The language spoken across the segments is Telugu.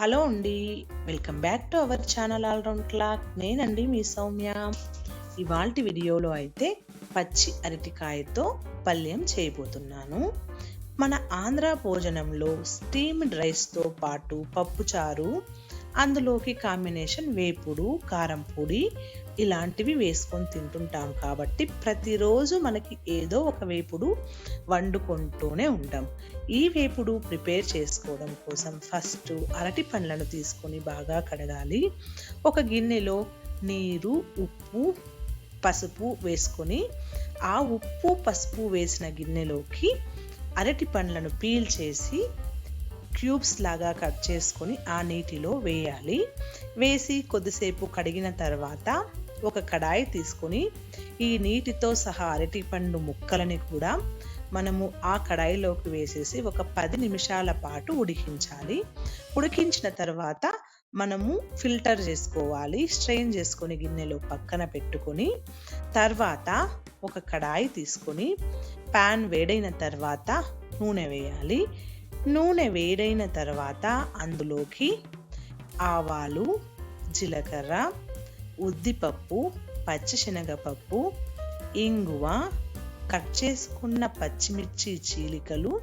హలో అండి welcome back to our channel all round clock. నేనండి మీ సౌమ్య. ఇవాళ వీడియోలో అయితే పచ్చి అరటికాయతో పల్యం చేయబోతున్నాను. మన ఆంధ్ర భోజనంలో స్టీమ్డ్ రైస్తో పాటు పప్పుచారు అందులోకి కాంబినేషన్ వేపుడు కారం పొడి ఇలాంటివి వేసుకొని తింటుంటాం కాబట్టి ప్రతిరోజు మనకి ఏదో ఒక వేపుడు వండుకుంటూనే ఉంటాం. ఈ వేపుడు ప్రిపేర్ చేసుకోవడం కోసం ఫస్ట్ అరటి పండ్లను తీసుకొని బాగా కడగాలి. ఒక గిన్నెలో నీరు ఉప్పు పసుపు వేసుకొని ఆ ఉప్పు పసుపు వేసిన గిన్నెలోకి అరటి పండ్లను పీల్ చేసి క్యూబ్స్ లాగా కట్ చేసుకొని ఆ నీటిలో వేయాలి. వేసి కొద్దిసేపు కడిగిన తర్వాత ఒక కడాయి తీసుకొని ఈ నీటితో సహా అరటిపండు ముక్కలని కూడా మనము ఆ కడాయిలోకి వేసేసి ఒక పది నిమిషాల పాటు ఉడికించాలి. ఉడికించిన తర్వాత మనము ఫిల్టర్ చేసుకోవాలి. స్ట్రెయిన్ చేసుకొని గిన్నెలో పక్కన పెట్టుకొని తర్వాత ఒక కడాయి తీసుకొని ప్యాన్ వేడైన తర్వాత నూనె వేయాలి. నూనె వేడైన తర్వాత అందులోకి ఆవాలు జీలకర్ర ఉద్దిపప్పు పచ్చిశనగపప్పు ఇంగువ కట్ చేసుకున్న పచ్చిమిర్చి చీలికలు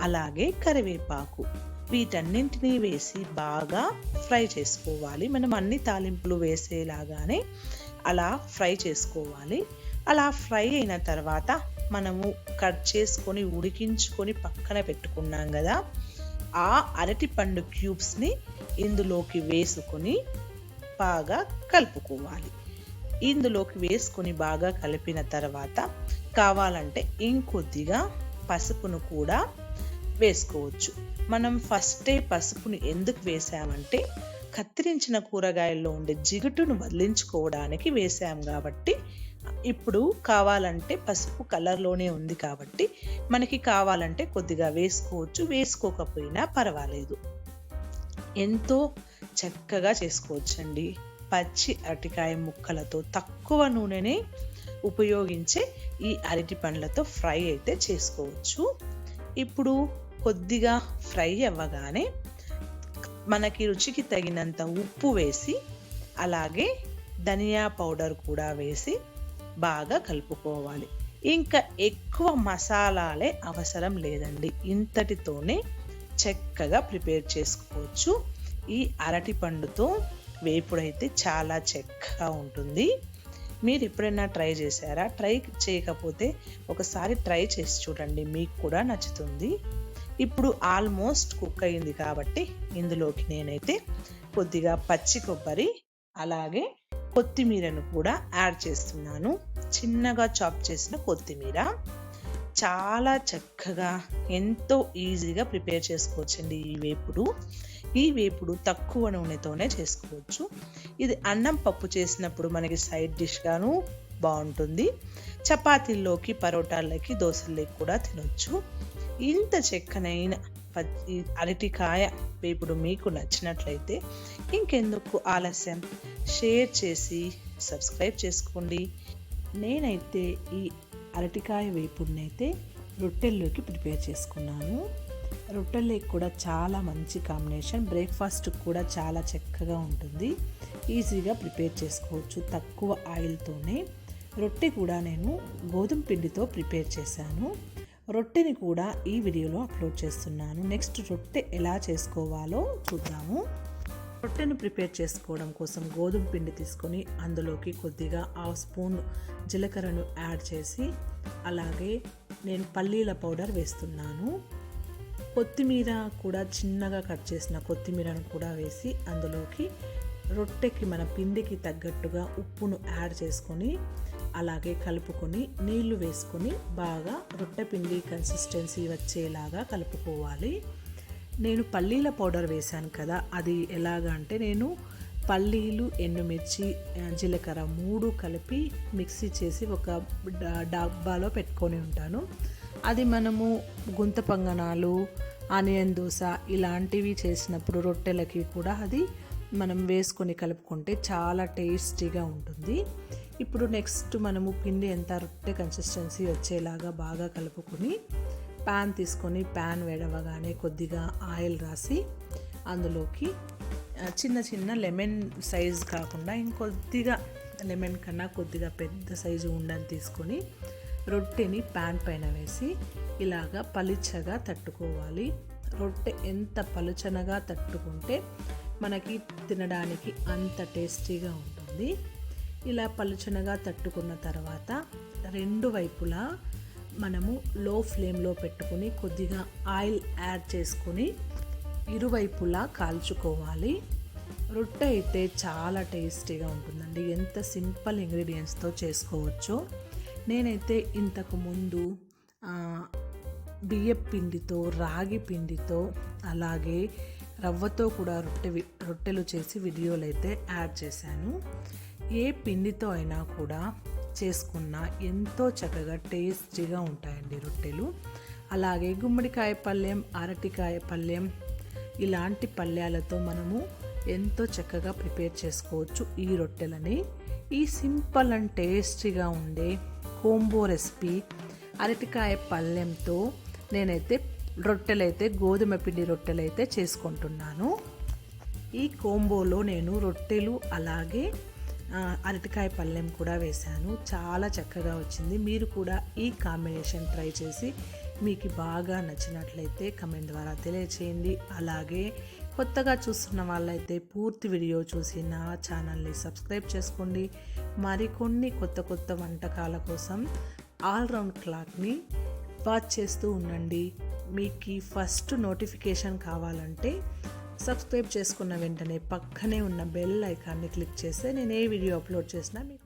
అలాగే కరివేపాకు. వీటన్నింటినీ వేసి బాగా ఫ్రై చేసుకోవాలి. మనం అన్ని తాలింపులు వేసేలాగానే అలా ఫ్రై చేసుకోవాలి. అలా ఫ్రై అయిన తర్వాత మనము కట్ చేసుకొని ఉడికించుకొని పక్కన పెట్టుకున్నాం కదా ఆ అరటి పండు క్యూబ్స్ని ఇందులోకి వేసుకొని బాగా కలుపుకోవాలి. ఇందులోకి వేసుకొని బాగా కలిపిన తర్వాత కావాలంటే ఇంకొద్దిగా పసుపును కూడా వేసుకోవచ్చు. మనం ఫస్టే పసుపును ఎందుకు వేసామంటే కత్తిరించిన కూరగాయల్లో ఉండే జిగుటును వదిలించుకోవడానికి వేసాం కాబట్టి ఇప్పుడు కావాలంటే పసుపు కలర్లోనే ఉంది కాబట్టి మనకి కావాలంటే కొద్దిగా వేసుకోవచ్చు. వేసుకోకపోయినా పర్వాలేదు. ఎంతో చక్కగా చేసుకోవచ్చండి. పచ్చి అరటికాయ ముక్కలతో తక్కువ నూనెనే ఉపయోగించే ఈ అరటి పండ్లతో ఫ్రై అయితే చేసుకోవచ్చు. ఇప్పుడు కొద్దిగా ఫ్రై అవ్వగానే మనకి రుచికి తగినంత ఉప్పు వేసి అలాగే ధనియా పౌడర్ కూడా వేసి బాగా కలుపుకోవాలి. ఇంకా ఎక్కువ మసాలాలే అవసరం లేదండి. ఇంతటితోనే చక్కగా ప్రిపేర్ చేసుకోవచ్చు. ఈ అరటి పండుతో వేపుడైతే చాలా చక్కగా ఉంటుంది. మీరు ఎప్పుడైనా ట్రై చేశారా? ట్రై చేయకపోతే ఒకసారి ట్రై చేసి చూడండి. మీకు కూడా నచ్చుతుంది. ఇప్పుడు ఆల్మోస్ట్ కుక్ అయింది కాబట్టి ఇందులోకి నేనైతే కొద్దిగా పచ్చి కొబ్బరి అలాగే కొత్తిమీరను కూడా యాడ్ చేస్తున్నాను. చిన్నగా చాప్ చేసిన కొత్తిమీర. చాలా చక్కగా ఎంతో ఈజీగా ప్రిపేర్ చేసుకోవచ్చండి ఈ వేపుడు. ఈ వేపుడు తక్కువ నూనెతోనే చేసుకోవచ్చు. ఇది అన్నం పప్పు చేసినప్పుడు మనకి సైడ్ డిష్గాను బాగుంటుంది. చపాతీల్లోకి పరోటాలకి దోశల్లోకి కూడా తినొచ్చు. ఇంత చక్కనైన అరటికాయ వేపుడు మీకు నచ్చినట్లయితే ఇంకెందుకు ఆలస్యం? షేర్ చేసి సబ్స్క్రైబ్ చేసుకోండి. నేనైతే ఈ అరటికాయ వేపుడినైతే రొట్టెల్లోకి ప్రిపేర్ చేసుకున్నాను. రొట్టెల్లోకి కూడా చాలా మంచి కాంబినేషన్. బ్రేక్ఫాస్ట్ కూడా చాలా చక్కగా ఉంటుంది. ఈజీగా ప్రిపేర్ చేసుకోవచ్చు. తక్కువ ఆయిల్తోనే రొట్టె కూడా నేను గోధుమ పిండితో ప్రిపేర్ చేశాను. రొట్టెని కూడా ఈ వీడియోలో అప్లోడ్ చేస్తున్నాను. నెక్స్ట్ రొట్టె ఎలా చేసుకోవాలో చూద్దాము. రొట్టెను ప్రిపేర్ చేసుకోవడం కోసం గోధుమ పిండి తీసుకొని అందులోకి కొద్దిగా హాఫ్ స్పూన్ జీలకర్రను యాడ్ చేసి అలాగే నేను పల్లీల పౌడర్ వేస్తున్నాను. కొత్తిమీర కూడా చిన్నగా కట్ చేసిన కొత్తిమీరను కూడా వేసి అందులోకి రొట్టెకి మన పిండికి తగ్గట్టుగా ఉప్పును యాడ్ చేసుకొని అలాగే కలుపుకొని నీళ్ళు వేసుకొని బాగా రొట్టె పిండి కన్సిస్టెన్సీ వచ్చేలాగా కలుపుకోవాలి. నేను పల్లీల పౌడర్ వేశాను కదా అది ఎలాగా అంటే నేను పల్లీలు ఎండుమిర్చి జీలకర్ర మూడు కలిపి మిక్సీ చేసి ఒక డబ్బాలో పెట్టుకొని ఉంటాను. అది మనము గుంత పంగనాలు ఆనియన్ దోశ ఇలాంటివి చేసినప్పుడు రొట్టెలకి కూడా అది మనం వేసుకొని కలుపుకుంటే చాలా టేస్టీగా ఉంటుంది. ఇప్పుడు నెక్స్ట్ మనము పిండి ఎంత రొట్టె కన్సిస్టెన్సీ వచ్చేలాగా బాగా కలుపుకొని ప్యాన్ తీసుకొని ప్యాన్ వేడవగానే కొద్దిగా ఆయిల్ రాసి అందులోకి చిన్న చిన్న లెమన్ సైజ్ కాకుండా ఇంకొద్దిగా లెమన్ కన్నా కొద్దిగా పెద్ద సైజు ఉండని తీసుకొని రొట్టెని ప్యాన్ పైన వేసి ఇలాగా పలుచగా తట్టుకోవాలి. రొట్టె ఎంత పలుచనగా తట్టుకుంటే మనకి తినడానికి అంత టేస్టీగా ఉంటుంది. ఇలా పలుచనగా తట్టుకున్న తర్వాత రెండు వైపులా మనము లో ఫ్లేమ్లో పెట్టుకొని కొద్దిగా ఆయిల్ యాడ్ చేసుకొని ఇరువైపులా కాల్చుకోవాలి. రొట్టె అయితే చాలా టేస్టీగా ఉంటుందండి. ఎంత సింపుల్ ఇంగ్రీడియంట్స్తో చేసుకోవచ్చో. నేనైతే ఇంతకు ముందు ఆ, పిండితో రాగి పిండితో అలాగే రవ్వతో కూడా రొట్టె రొట్టెలు చేసి వీడియోలు అయితే యాడ్ చేశాను. ఏ పిండితో అయినా కూడా చేసుకున్న ఎంతో చక్కగా టేస్టీగా ఉంటాయండి రొట్టెలు. అలాగే గుమ్మడికాయ పళ్ళెం అరటికాయ పళ్ళెం ఇలాంటి పళ్ళ్యాలతో మనము ఎంతో చక్కగా ప్రిపేర్ చేసుకోవచ్చు ఈ రొట్టెలని. ఈ సింపుల్ అండ్ టేస్టీగా ఉండే కోంబో రెసిపీ అరటికాయ పళ్ళెంతో నేనైతే రొట్టెలైతే గోధుమ పిండి రొట్టెలైతే చేసుకుంటున్నాను. ఈ కోంబోలో నేను రొట్టెలు అలాగే అరటికాయ పళ్ళెం కూడా వేశాను. చాలా చక్కగా వచ్చింది. మీరు కూడా ఈ కాంబినేషన్ ట్రై చేసి మీకు బాగా నచ్చినట్లయితే కమెంట్ ద్వారా తెలియచేయండి. అలాగే కొత్తగా చూస్తున్న వాళ్ళైతే పూర్తి వీడియో చూసి నా ఛానల్ని సబ్స్క్రైబ్ చేసుకోండి. మరికొన్ని కొత్త కొత్త వంటకాల కోసం ఆల్రౌండ్ క్లాక్ని వాచ్ చేస్తూ ఉండండి. మీకు ఫస్ట్ నోటిఫికేషన్ కావాలంటే సబ్స్క్రైబ్ చేసుకున్న వెంటనే పక్కనే ఉన్న బెల్ ఐకాన్ని క్లిక్ చేస్తే నేను ఏ వీడియో అప్లోడ్ చేసినా మీకు